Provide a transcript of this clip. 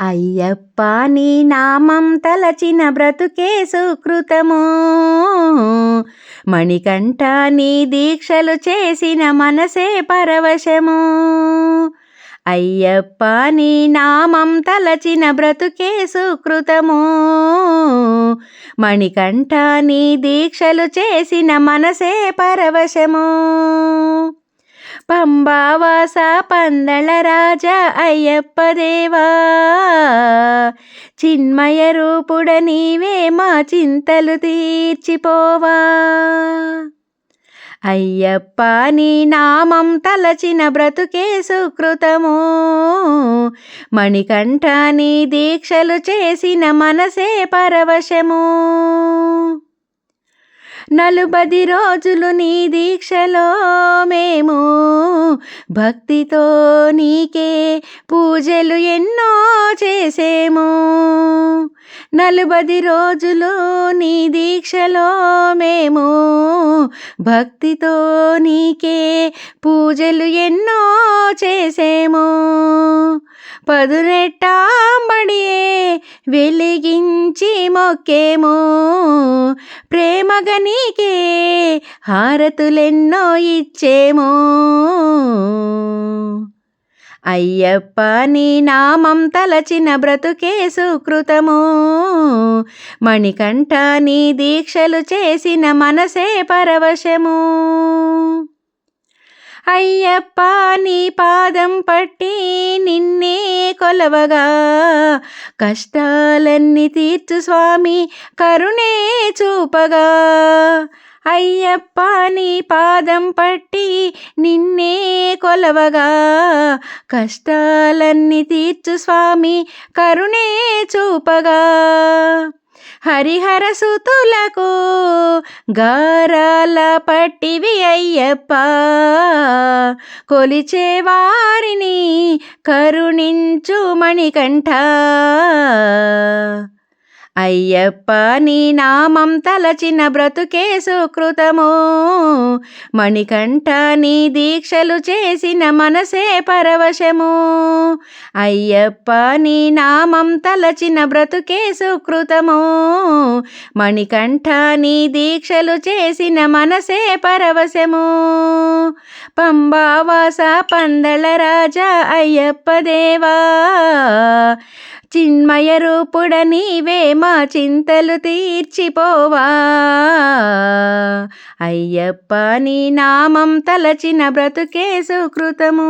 అయ్యప్ప నీ నామం తలచిన బ్రతుకే సుకృతము. మణికంఠ నీ దీక్షలు చేసిన మనసే పరవశము. అయ్యప్ప నీ నామం తలచిన బ్రతుకే సుకృతము. మణికంఠ నీ దీక్షలు చేసిన మనసే పరవశము. పంబావాస పందళ రాజా అయ్యప్ప దేవా. చిన్మయ రూపుడ నీవే మా చింతలు తీర్చిపోవా. అయ్యప్ప నీ నామం తలచిన బ్రతుకే సుకృతము. మణికంఠ నీ దీక్షలు చేసిన మనసే పరవశము. నలుబది రోజులు నీ దీక్షలో మేము భక్తితో నీకే పూజలు ఎన్నో చేసేము. నలుబది రోజులు నీ దీక్షలో మేము భక్తితో నీకే పూజలు ఎన్నో చేసేము. పదునెట్టాంబడియే వెలిగించి మొక్కేమో. ప్రేమగా నీకే హారతులెన్నో ఇచ్చేమో. అయ్యప్ప నీ నామం తలచిన బ్రతుకే సుకృతము. మణికంఠ నీ దీక్షలు చేసిన మనసే పరవశము. అయ్యప్ప నీ పాదం పట్టి నిన్నే కొలవగా. కష్టాలన్నీ తీర్చు స్వామి కరుణే చూపగా. అయ్యప్ప నీ పాదం పట్టి నిన్నే కొలవగా. కష్టాలన్నీ తీర్చు స్వామి కరుణే చూపగా. హరిహర సుతులకు గారాల పట్టివి అయ్యప్ప. కొలిచేవారిని కరుణించు మణికంఠ. అయ్యప్ప నీ నామం తలచిన బ్రతుకే సుకృతము మణికంఠ నీ దీక్షలు చేసిన మనసే పరవశము. అయ్యప్ప నీ నామం తలచిన బ్రతుకే సుకృతము మణికంఠ నీ దీక్షలు చేసిన మనసే పరవశము. పంబావాస పందళ రాజా అయ్యప్ప దేవా. చిన్మయ రూపుడ నీవే మా చింతలు తీర్చిపోవా. అయ్యప్ప నీ నామం తలచిన బ్రతుకే సుకృతము.